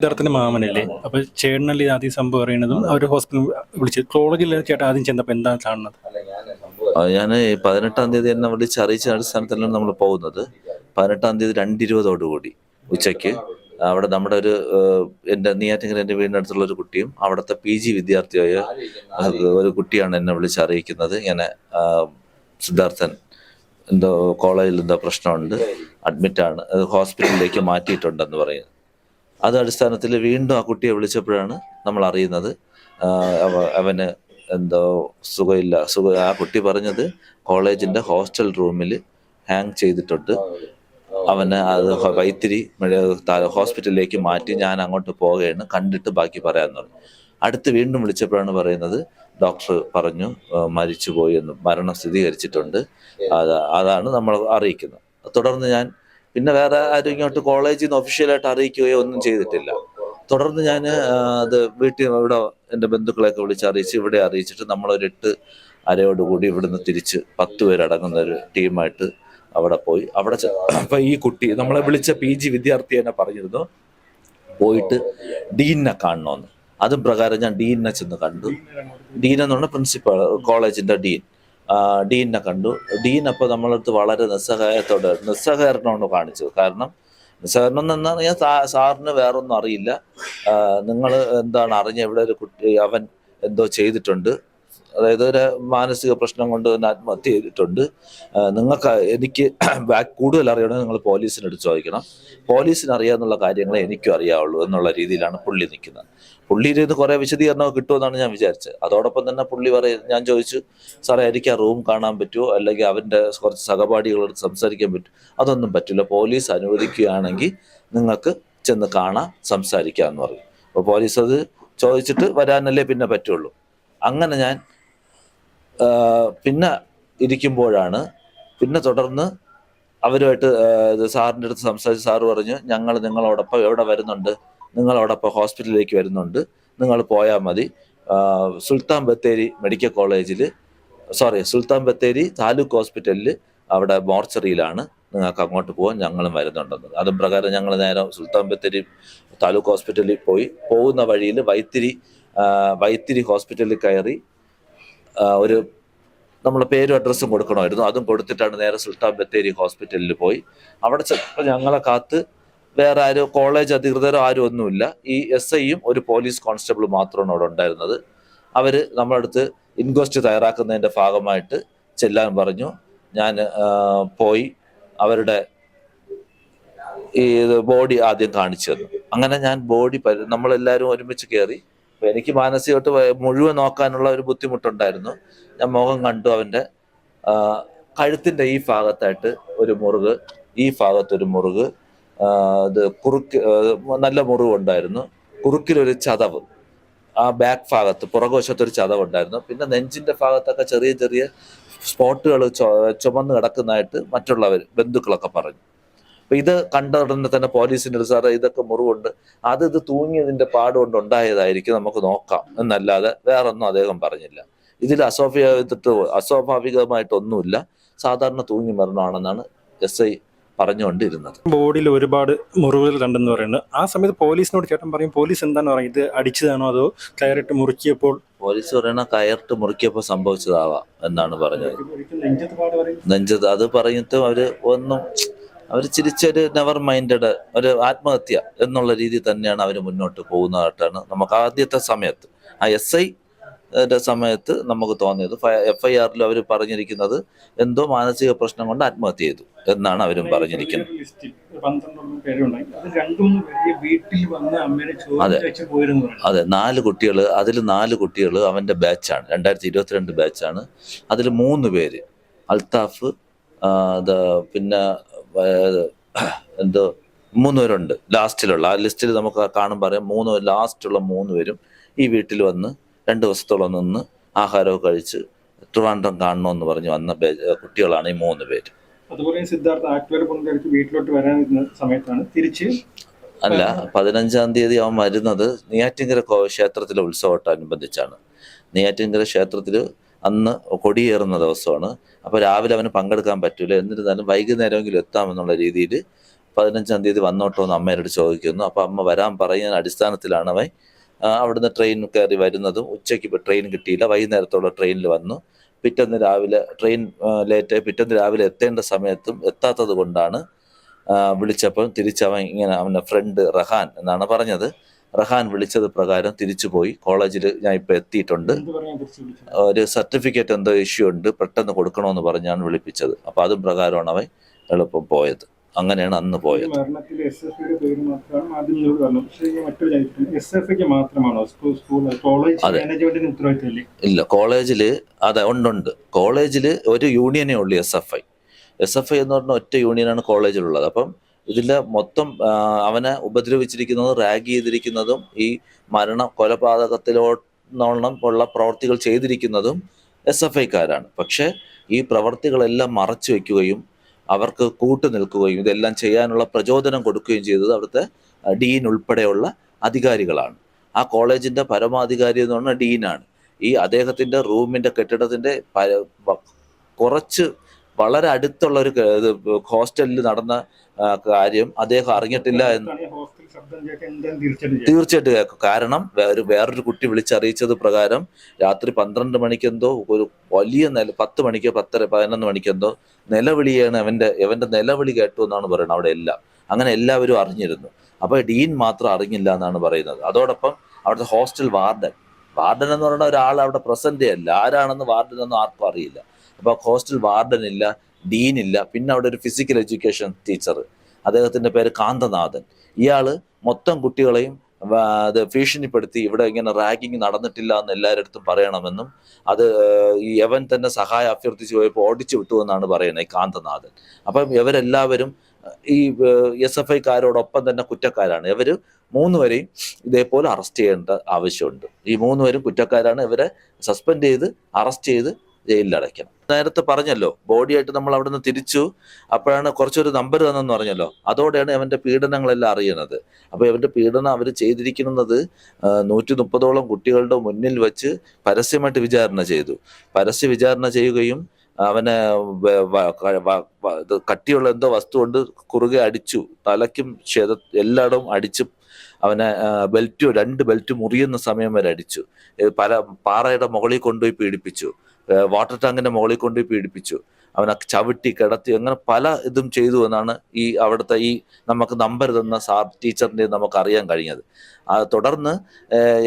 സിദ്ധാർത്ഥന്റെ മാമനല്ലേ? അപ്പൊ ചേട്ടനല്ലേ ആദ്യം സംഭവം അറിയണതും? അവർ ഹോസ്പിറ്റൽ വിളിച്ച് കോളേജിൽ ചേട്ടൻ ആദ്യം ചെന്നപ്പോ എന്താ കാണുന്നത്? ഞാൻ പതിനെട്ടാം തീയതി എന്നെ വിളിച്ച് അറിയിച്ച അടിസ്ഥാനത്തിലാണ് നമ്മൾ പോകുന്നത്. പതിനെട്ടാം തീയതി രണ്ടിരുപതോടുകൂടി ഉച്ചയ്ക്ക്. അവിടെ നമ്മുടെ ഒരു എന്റെ നെയ്യാറ്റിങ്കര എന്റെ വീടിനടുത്തുള്ള ഒരു കുട്ടിയും അവിടുത്തെ പി ജി വിദ്യാർത്ഥിയായ ഒരു കുട്ടിയാണ് എന്നെ വിളിച്ച് അറിയിക്കുന്നത്. ഇങ്ങനെ സിദ്ധാർത്ഥൻ എന്തോ കോളേജിൽ എന്തോ പ്രശ്നമുണ്ട് അഡ്മിറ്റാണ് ഹോസ്പിറ്റലിലേക്ക് മാറ്റിയിട്ടുണ്ടെന്ന് പറയുന്നത് അത് അടിസ്ഥാനത്തിൽ വീണ്ടും ആ കുട്ടിയെ വിളിച്ചപ്പോഴാണ് നമ്മൾ അറിയുന്നത്. അവന് എന്തോ സുഖമില്ല. സുഖ ആ കുട്ടി പറഞ്ഞത് കോളേജിന്റെ ഹോസ്റ്റൽ റൂമിൽ ഹാങ് ചെയ്തിട്ടുണ്ട്. അവന് അത് വൈത്തിരി ഹോസ്പിറ്റലിലേക്ക് മാറ്റി ഞാൻ അങ്ങോട്ട് പോവുകയാണ് കണ്ടിട്ട് ബാക്കി പറയാന്ന് പറഞ്ഞു. അടുത്ത് വീണ്ടും വിളിച്ചപ്പോഴാണ് പറയുന്നത് ഡോക്ടർ പറഞ്ഞു മരിച്ചുപോയി എന്ന് മരണം സ്ഥിരീകരിച്ചിട്ടുണ്ട്. അത് അതാണ് നമ്മൾ അറിയിക്കുന്നത്. തുടർന്ന് ഞാൻ പിന്നെ വേറെ ആരും ഇങ്ങോട്ട് കോളേജിൽ നിന്ന് ഒഫീഷ്യലായിട്ട് അറിയിക്കുകയോ ഒന്നും ചെയ്തിട്ടില്ല. തുടർന്ന് ഞാൻ അത് വീട്ടിൽ ഇവിടെ എന്റെ ബന്ധുക്കളെയൊക്കെ വിളിച്ച് അറിയിച്ച് ഇവിടെ അറിയിച്ചിട്ട് നമ്മളൊരു എട്ട് അരയോടുകൂടി ഇവിടുന്ന് തിരിച്ച് പത്ത് പേരടങ്ങുന്ന ഒരു ടീമായിട്ട് അവിടെ പോയി. അവിടെ അപ്പൊ ഈ കുട്ടി നമ്മളെ വിളിച്ച പി ജി വിദ്യാർത്ഥി തന്നെ പറഞ്ഞിരുന്നു പോയിട്ട് ഡീനിനെ കാണണമെന്ന് അതും പ്രകാരം ഞാൻ ഡീനിനെ ചെന്ന് കണ്ടു. ഡീൻ എന്ന് പ്രിൻസിപ്പൽ പ്രിൻസിപ്പൾ ഡീൻ. ആ, ഡീനിനെ കണ്ടു. ഡീൻ അപ്പോൾ നമ്മളടുത്ത് വളരെ നിസ്സഹായത്തോടെ നിസ്സഹകരണമാണ് കാണിച്ചു കാരണം നിസ്സഹകരണം എന്ന് പറഞ്ഞാൽ സാറിന് വേറൊന്നും അറിയില്ല. നിങ്ങൾ എന്താണ് അറിഞ്ഞ ഇവിടെ ഒരു കുട്ടി അവൻ എന്തോ ചെയ്തിട്ടുണ്ട്. അതായത് ഒരു മാനസിക പ്രശ്നം കൊണ്ട് തന്നെ ആത്മഹത്യ ചെയ്തിട്ടുണ്ട്. നിങ്ങൾക്ക് എനിക്ക് കൂടുതൽ അറിയണമെങ്കിൽ നിങ്ങൾ പോലീസിന് എടുത്ത് ചോദിക്കണം. പോലീസിന് അറിയാവുന്ന കാര്യങ്ങളെ എനിക്കും അറിയാവുള്ളൂ എന്നുള്ള രീതിയിലാണ് പുള്ളി നിൽക്കുന്നത്. പുള്ളിയിൽ ഇത് കുറെ വിശദീകരണമൊക്കെ കിട്ടുമെന്നാണ് ഞാൻ വിചാരിച്ചത്. അതോടൊപ്പം തന്നെ പുള്ളി പറയും ഞാൻ ചോദിച്ചു സാറേ എനിക്ക് ആ റൂം കാണാൻ പറ്റുമോ? അല്ലെങ്കിൽ അവന്റെ കുറച്ച് സഹപാഠികളോട് സംസാരിക്കാൻ പറ്റുമോ? അതൊന്നും പറ്റില്ല. പോലീസ് അനുവദിക്കുകയാണെങ്കിൽ നിങ്ങൾക്ക് ചെന്ന് കാണാം സംസാരിക്കാം എന്ന് പറയും അപ്പോൾ പോലീസ് അത് ചോദിച്ചിട്ട് വരാനല്ലേ പിന്നെ പറ്റുള്ളൂ. അങ്ങനെ ഞാൻ പിന്നെ ഇരിക്കുമ്പോഴാണ് പിന്നെ തുടർന്ന് അവരുമായിട്ട് സാറിന്റെ അടുത്ത് സംസാരിച്ച് സാറ് പറഞ്ഞു ഞങ്ങൾ നിങ്ങളോടൊപ്പം എവിടെ വരുന്നുണ്ട്? നിങ്ങളോടൊപ്പം ഹോസ്പിറ്റലിലേക്ക് വരുന്നുണ്ട്. നിങ്ങൾ പോയാൽ മതി. സുൽത്താൻ ബത്തേരി മെഡിക്കൽ കോളേജിൽ സോറി സുൽത്താൻ ബത്തേരി താലൂക്ക് ഹോസ്പിറ്റലിൽ അവിടെ മോർച്ചറിയിലാണ് നിങ്ങൾക്ക് അങ്ങോട്ട് പോകാൻ ഞങ്ങളും വരുന്നുണ്ടെന്ന്. അതും പ്രകാരം ഞങ്ങൾ നേരെ സുൽത്താൻ ബത്തേരി താലൂക്ക് ഹോസ്പിറ്റലിൽ പോയി. പോകുന്ന വഴിയിൽ വൈത്തിരി വൈത്തിരി ഹോസ്പിറ്റലിൽ കയറി ഒരു നമ്മൾ പേരും അഡ്രസ്സും കൊടുക്കണമായിരുന്നു. അതും കൊടുത്തിട്ടാണ് നേരെ സുൽത്താൻ ബത്തേരി ഹോസ്പിറ്റലിൽ പോയി. അവിടെ ചിലപ്പോൾ ഞങ്ങളെ കാത്ത് വേറെ ആരും കോളേജ് അധികൃതരോ ആരും ഒന്നുമില്ല. ഈ എസ് ഐയും ഒരു പോലീസ് കോൺസ്റ്റബിൾ മാത്രമാണ് അവിടെ ഉണ്ടായിരുന്നത്. അവർ നമ്മുടെ അടുത്ത് ഇൻക്വസ്റ്റ് തയ്യാറാക്കുന്നതിന്റെ ഭാഗമായിട്ട് ചെല്ലാൻ പറഞ്ഞു. ഞാൻ പോയി അവരുടെ ഈ ബോഡി ആദ്യം കാണിച്ചു തന്നു. അങ്ങനെ ഞാൻ ബോഡി നമ്മളെല്ലാവരും ഒരുമിച്ച് കയറി എനിക്ക് മാനസികമായിട്ട് മുഴുവൻ നോക്കാനുള്ള ഒരു ബുദ്ധിമുട്ടുണ്ടായിരുന്നു. ഞാൻ മുഖം കണ്ടു അവന്റെ കഴുത്തിന്റെ ഈ ഭാഗത്തായിട്ട് ഒരു മുറുക് ഈ ഭാഗത്തൊരു മുറിവ് ആ, ഇത് കുറുക്ക് നല്ല മുറിവുണ്ടായിരുന്നു. കുറുക്കിലൊരു ചതവ്. ആ ബാക്ക് ഭാഗത്ത് പുറകുവശത്തൊരു ചതവ് ഉണ്ടായിരുന്നു പിന്നെ നെഞ്ചിന്റെ ഭാഗത്തൊക്കെ ചെറിയ ചെറിയ സ്പോട്ടുകൾ ചുമന്ന് കിടക്കുന്നതായിട്ട് മറ്റുള്ളവർ ബന്ധുക്കളൊക്കെ പറഞ്ഞു. അപ്പൊ ഇത് കണ്ട ഉടനെ തന്നെ പോലീസിന്റെ സാറേ ഇതൊക്കെ മുറിവുണ്ട്. അത് ഇത് തൂങ്ങിയതിന്റെ പാടുകൊണ്ട് ഉണ്ടായതായിരിക്കും. നമുക്ക് നോക്കാം. എന്നല്ലാതെ വേറൊന്നും അദ്ദേഹം പറഞ്ഞില്ല. ഇതിൽ അസ്വാഭാവിക അസ്വാഭാവികമായിട്ടൊന്നുമില്ല സാധാരണ തൂങ്ങി മരണമാണെന്നാണ് എസ് ഐ പറഞ്ഞുകൊണ്ടിരുന്നത്. ബോഡിയിൽ ഒരുപാട് മുറിവുകൾ കണ്ടെന്ന് പറയുന്നത്. ആ സമയത്ത് പോലീസിനോട് ചേട്ടൻ പറയും പോലീസ് എന്താണ് പറയുന്നത് ഇത് അടിച്ചതാണോ അതോ കയറിട്ട് മുറുക്കിയപ്പോൾ? പോലീസ് പറയണ കയറിട്ട് മുറുക്കിയപ്പോൾ സംഭവിച്ചതാവാം എന്നാണ് പറഞ്ഞത്. നെഞ്ചത് അത് പറഞ്ഞിട്ടും അവർ ഒന്നും അവർ ചിരിച്ചൊരു നെവർ മൈൻഡഡ് ഒരു ആത്മഹത്യ എന്നുള്ള രീതി തന്നെയാണ് അവർ മുന്നോട്ട് പോകുന്നതായിട്ടാണ് നമുക്ക് ആദ്യത്തെ സമയത്ത്. ആ എസ് ഐ സമയത്ത് നമുക്ക് തോന്നിയത്. എഫ് ഐ ആറിൽ അവർ പറഞ്ഞിരിക്കുന്നത് എന്തോ മാനസിക പ്രശ്നം കൊണ്ട് ആത്മഹത്യ ചെയ്തു എന്നാണ് അവരും പറഞ്ഞിരിക്കുന്നത്. അത് അതെ. നാല് കുട്ടികൾ അതിൽ നാല് കുട്ടികൾ അവന്റെ ബാച്ചാണ്. രണ്ടായിരത്തി ഇരുപത്തിരണ്ട് ബാച്ചാണ്. അതിൽ മൂന്ന് പേര് അൽത്താഫ് പിന്നെ എന്തോ മൂന്ന് പേരുണ്ട്. ലാസ്റ്റിലുള്ള ആ ലിസ്റ്റിൽ നമുക്ക് കാണുമ്പോൾ പറയാം മൂന്ന് ലാസ്റ്റുള്ള മൂന്ന് പേരും ഈ വീട്ടിൽ വന്ന് രണ്ട് ദിവസത്തോളം നിന്ന് ആഹാരമൊക്കെ കഴിച്ച് ട്രിവാൻഡ്രം കാണണമെന്ന് പറഞ്ഞ് വന്ന കുട്ടികളാണ് ഈ മൂന്ന് പേര്. അതുപോലെ സിദ്ധാർത്ഥ വീട്ടിലോട്ട് വരാനിരുന്ന സമയത്താണ് തിരിച്ച് അല്ല പതിനഞ്ചാം തീയതി അവൻ വരുന്നത് നെയ്യാറ്റിങ്കര ക്ഷേത്രത്തിലെ ഉത്സവത്തോടനുബന്ധിച്ചാണ് നെയ്യാറ്റിങ്കര ക്ഷേത്രത്തിൽ അന്ന് കൊടിയേറുന്ന ദിവസമാണ്. അപ്പോൾ രാവിലെ അവന് പങ്കെടുക്കാൻ പറ്റൂല. എന്നിരുന്നാലും വൈകുന്നേരമെങ്കിലും എത്താമെന്നുള്ള രീതിയിൽ പതിനഞ്ചാം തീയതി വന്നോട്ടോ എന്ന് അമ്മയോട് ചോദിക്കുന്നു. അപ്പോൾ അമ്മ വരാൻ പറയുന്ന അടിസ്ഥാനത്തിലാണ് അവൻ അവിടുന്ന് ട്രെയിൻ കയറി വരുന്നതും ഉച്ചയ്ക്ക് ട്രെയിൻ കിട്ടിയില്ല. വൈകുന്നേരത്തോടെ ട്രെയിനിൽ വന്നു. പിറ്റന്ന് രാവിലെ ട്രെയിൻ ലേറ്റ് പിറ്റന്ന് രാവിലെ എത്തേണ്ട സമയത്തും എത്താത്തത് കൊണ്ടാണ് വിളിച്ചപ്പോൾ തിരിച്ചവൻ ഇങ്ങനെ അവന്റെ ഫ്രണ്ട് റഹാൻ എന്നാണ് പറഞ്ഞത്. റഹാൻ വിളിച്ചത് പ്രകാരം തിരിച്ചു പോയി. കോളേജിൽ ഞാൻ ഇപ്പോൾ എത്തിയിട്ടുണ്ട്. ഒരു സർട്ടിഫിക്കറ്റ് എന്തോ ഇഷ്യൂ ഉണ്ട്. പെട്ടെന്ന് കൊടുക്കണമെന്ന് പറഞ്ഞാണ് വിളിപ്പിച്ചത്. അപ്പോൾ അതും പ്രകാരമാണ് അവൻ എളുപ്പം പോയത്. അങ്ങനെയാണ് അന്ന് പോയത്. അതെ. ഇല്ല കോളേജിൽ അതെ ഉണ്ടുണ്ട്. കോളേജിൽ ഒരു യൂണിയനേ ഉള്ളൂ S F I. S F I എന്ന് പറഞ്ഞ ഒറ്റ യൂണിയനാണ് കോളേജിലുള്ളത്. അപ്പം ഇതിൽ മൊത്തം അവനെ ഉപദ്രവിച്ചിരിക്കുന്നതും റാഗ് ചെയ്തിരിക്കുന്നതും ഈ മരണ കൊലപാതകത്തിലോണം ഉള്ള പ്രവർത്തികൾ ചെയ്തിരിക്കുന്നതും എസ് എഫ് ഐക്കാരാണ്. പക്ഷേ ഈ പ്രവർത്തികളെല്ലാം മറച്ചു വെക്കുകയും അവർക്ക് കൂട്ടു നിൽക്കുകയും ഇതെല്ലാം ചെയ്യാനുള്ള പ്രചോദനം കൊടുക്കുകയും ചെയ്തത് അവിടുത്തെ ഡീൻ ഉൾപ്പെടെയുള്ള അധികാരികളാണ്. ആ കോളേജിന്റെ പരമാധികാരി എന്ന് പറഞ്ഞാൽ ഡീനാണ്. ഈ അദ്ദേഹത്തിന്റെ റൂമിന്റെ കെട്ടിടത്തിന്റെ കുറച്ച് വളരെ അടുത്തുള്ള ഒരു ഹോസ്റ്റലിൽ നടന്ന കാര്യം അദ്ദേഹം അറിഞ്ഞിട്ടില്ല എന്ന് തീർച്ചയായിട്ടും ചെയ്യും. തീർച്ചയായിട്ടും കേൾക്കും. കാരണം വേറെ വേറൊരു കുട്ടി വിളിച്ചറിയിച്ചത് പ്രകാരം രാത്രി പന്ത്രണ്ട് മണിക്കെന്തോ ഒരു വലിയ നില പത്ത് മണിക്കോ പത്തര പതിനൊന്ന് മണിക്കെന്തോ നിലവിളിയാണ് അവന്റെ അവന്റെ നിലവിളി കേട്ടു എന്നാണ് പറയുന്നത് അവിടെ എല്ലാം. അങ്ങനെ എല്ലാവരും അറിഞ്ഞിരുന്നു. അപ്പൊ ഡീൻ മാത്രം അറിഞ്ഞില്ല എന്നാണ് പറയുന്നത്. അതോടൊപ്പം അവിടുത്തെ ഹോസ്റ്റൽ വാർഡൻ വാർഡൻ എന്ന് പറയുന്ന ഒരാൾ അവിടെ പ്രസന്റ് അല്ല ആരാണെന്ന് വാർഡൻ ഒന്നും ആർക്കും അറിയില്ല. അപ്പൊ ഹോസ്റ്റൽ വാർഡൻ ഇല്ല ഡീൻ ഇല്ല പിന്നെ അവിടെ ഒരു ഫിസിക്കൽ എഡ്യൂക്കേഷൻ ടീച്ചർ അദ്ദേഹത്തിന്റെ പേര് കാന്തനാഥൻ. ഇയാൾ മൊത്തം കുട്ടികളെയും അത് ഭീഷണിപ്പെടുത്തി ഇവിടെ ഇങ്ങനെ റാഗിങ് നടന്നിട്ടില്ല എന്ന് എല്ലാവരുടെ അടുത്തും പറയണമെന്നും അത് ഈ യവൻ തന്നെ സഹായം അഭ്യർത്ഥിച്ചു പോയപ്പോൾ ഓടിച്ചു വിട്ടു എന്നാണ് പറയുന്നത് ഈ കാന്തനാഥൻ. അപ്പം ഇവരെല്ലാവരും ഈ എസ് എഫ് ഐക്കാരോടൊപ്പം തന്നെ കുറ്റക്കാരാണ്. ഇവർ മൂന്നുപേരെയും ഇതേപോലെ അറസ്റ്റ് ചെയ്യേണ്ട ആവശ്യമുണ്ട്. ഈ മൂന്നുപേരും കുറ്റക്കാരാണ്. ഇവരെ സസ്പെൻഡ് ചെയ്ത് അറസ്റ്റ് ചെയ്ത് ജയിലിൽ അടയ്ക്കണം നേരത്തെ പറഞ്ഞല്ലോ ബോഡിയായിട്ട് നമ്മൾ അവിടുന്ന് തിരിച്ചു. അപ്പോഴാണ് കുറച്ചൊരു നമ്പർ തന്നെന്ന് പറഞ്ഞല്ലോ. അതോടെയാണ് അവന്റെ പീഡനങ്ങളെല്ലാം അറിയുന്നത്. അപ്പൊ അവന്റെ പീഡനം അവർ ചെയ്തിരിക്കുന്നത് നൂറ്റി മുപ്പതോളം കുട്ടികളുടെ മുന്നിൽ വെച്ച് പരസ്യമായിട്ട് വിചാരണ ചെയ്തു. പരസ്യ വിചാരണ ചെയ്യുകയും അവനെ കട്ടിയുള്ള എന്തോ വസ്തു കൊണ്ട് കുറുകെ അടിച്ചു. തലയ്ക്കും ക്ഷേത എല്ലായിടവും അടിച്ചു അവനെ ബെൽറ്റ് രണ്ട് ബെൽറ്റ് മുറിയുന്ന സമയം വരെ അടിച്ചു. പല പാറയുടെ മുകളിൽ കൊണ്ടുപോയി പീഡിപ്പിച്ചു. വാട്ടർ ടാങ്കിന്റെ മുകളിൽ കൊണ്ട് പീഡിപ്പിച്ചു. അവനെ ചവിട്ടി കിടത്തി അങ്ങനെ പല ഇതും ചെയ്തു എന്നാണ് ഈ അവിടുത്തെ ഈ നമുക്ക് നമ്പർ തന്ന സാർ ടീച്ചറിന്റെ നമുക്ക് അറിയാൻ കഴിഞ്ഞത്. തുടർന്ന്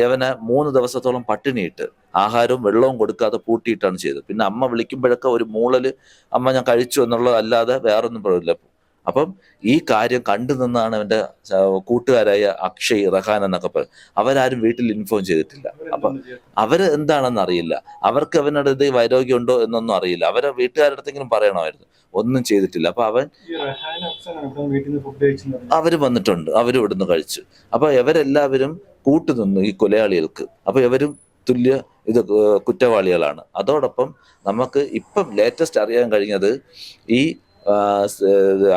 ഇവനെ മൂന്ന് ദിവസത്തോളം പട്ടിണിയിട്ട് ആഹാരവും വെള്ളവും കൊടുക്കാതെ പൂട്ടിയിട്ടാണ് ചെയ്തത്. പിന്നെ അമ്മ വിളിക്കുമ്പോഴൊക്കെ ഒരു മൂളൽ അമ്മ ഞാൻ കഴിച്ചു എന്നുള്ളതല്ലാതെ വേറൊന്നും പറയില്ല അപ്പം ഈ കാര്യം കണ്ടു നിന്നാണ് അവന്റെ കൂട്ടുകാരായ അക്ഷയ് റഹാൻ എന്നൊക്കെ പറയും അവരാരും വീട്ടിൽ ഇൻഫോം ചെയ്തിട്ടില്ല. അപ്പൊ? അവർ എന്താണെന്ന് അറിയില്ല. അവർക്ക് അവനോട് വൈരോഗ്യം വൈരോഗ്യമുണ്ടോ എന്നൊന്നും അറിയില്ല. അവരെ വീട്ടുകാരുടെ അടുത്തെങ്കിലും പറയണമായിരുന്നു. ഒന്നും ചെയ്തിട്ടില്ല. അപ്പൊ അവൻ. അവർ വന്നിട്ടുണ്ട്. അവരും ഇവിടുന്ന് കഴിച്ചു. അപ്പൊ ഇവരെല്ലാവരും കൂട്ടുനിന്നു ഈ കൊലയാളികൾക്ക് അപ്പൊ ഇവരും തുല്യ ഇത് കുറ്റവാളികളാണ്. അതോടൊപ്പം നമുക്ക് ഇപ്പം ലേറ്റസ്റ്റ് അറിയാൻ കഴിഞ്ഞത് ഈ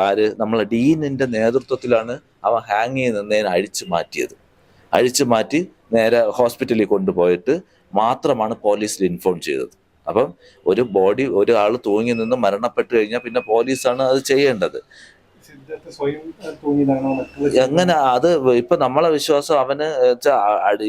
ആര്? നമ്മളെ ഡീനിന്റെ നേതൃത്വത്തിലാണ് അവൻ ഹാങ് ചെയ്ത് നിന്നതിനെ അഴിച്ചു മാറ്റിയത്. അഴിച്ചു മാറ്റി നേരെ ഹോസ്പിറ്റലിൽ കൊണ്ടുപോയിട്ട് മാത്രമാണ് പോലീസിൽ ഇൻഫോം ചെയ്തത്. അപ്പം ഒരു ബോഡി ഒരാൾ തൂങ്ങി നിന്ന് മരണപ്പെട്ടു കഴിഞ്ഞാൽ പിന്നെ പോലീസാണ് അത് ചെയ്യേണ്ടത്. എങ്ങനെ അത് ഇപ്പൊ നമ്മളെ വിശ്വാസം അവന്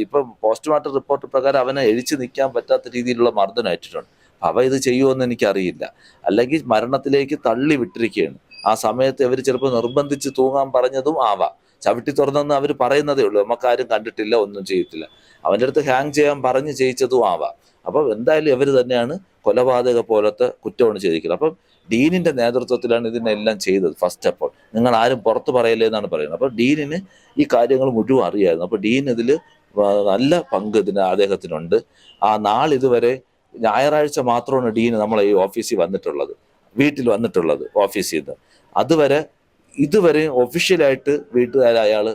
ഇപ്പൊ പോസ്റ്റ്മോർട്ടം റിപ്പോർട്ട് പ്രകാരം അവനെ എഴിച്ചു നിൽക്കാൻ പറ്റാത്ത രീതിയിലുള്ള മർദ്ദനം ഏറ്റിട്ടുണ്ട് അവ ഇത് ചെയ്യുമെന്ന് എനിക്കറിയില്ല. അല്ലെങ്കിൽ മരണത്തിലേക്ക് തള്ളി വിട്ടിരിക്കുകയാണ്. ആ സമയത്ത് അവർ ചിലപ്പോൾ നിർബന്ധിച്ച് തൂങ്ങാൻ പറഞ്ഞതും ആവാം. ചവിട്ടി തുറന്നെന്ന് അവർ പറയുന്നതേ ഉള്ളൂ. നമുക്കാരും കണ്ടിട്ടില്ല ഒന്നും ചെയ്യത്തില്ല അവന്റെ അടുത്ത് ഹാങ് ചെയ്യാൻ പറഞ്ഞ് ചെയ്യിച്ചതും ആവാം. അപ്പം എന്തായാലും ഇവർ തന്നെയാണ് കൊലപാതക പോലത്തെ കുറ്റമാണ് ചെയ്തിരിക്കുന്നത്. അപ്പം ഡീനിന്റെ നേതൃത്വത്തിലാണ് ഇതിനെല്ലാം ചെയ്തത് ഫസ്റ്റ് അപ്പോൾ നിങ്ങൾ ആരും പുറത്ത് പറയല്ലേ എന്നാണ് പറയുന്നത്. അപ്പോൾ ഡീനിന് ഈ കാര്യങ്ങൾ മുഴുവൻ അറിയായിരുന്നു. അപ്പോൾ ഡീൻ ഇതിൽ നല്ല പങ്ക് ഇതിന് അദ്ദേഹത്തിനുണ്ട്. ആ നാളിതുവരെ ഞായറാഴ്ച മാത്രമാണ് ഡീൻ നമ്മളെ ഈ ഓഫീസിൽ വന്നിട്ടുള്ളത് വീട്ടിൽ വന്നിട്ടുള്ളത് ഓഫീസിൽ നിന്ന്. അതുവരെ ഇതുവരെ ഒഫീഷ്യലായിട്ട് വീട്ടുകാർ അയാൾ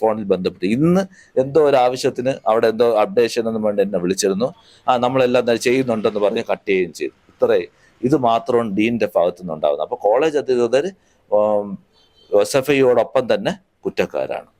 ഫോണിൽ ബന്ധപ്പെട്ട്. ഇന്ന് എന്തോ ഒരു ആവശ്യത്തിന് അവിടെ എന്തോ അപ്ഡേഷൻ എന്ന് വേണ്ടി എന്നെ വിളിച്ചിരുന്നു. ആ നമ്മളെല്ലാം ചെയ്യുന്നുണ്ടെന്ന് പറഞ്ഞ് കട്ട് ചെയ്യുകയും ചെയ്തു. ഇത്രേ ഇത് മാത്രമാണ് ഡീന്റെ ഭാഗത്തു നിന്നുണ്ടാകുന്നത് അപ്പോൾ കോളേജ് അധികൃതർ എസ് എഫ് ഐയോടൊപ്പം തന്നെ കുറ്റക്കാരാണ്.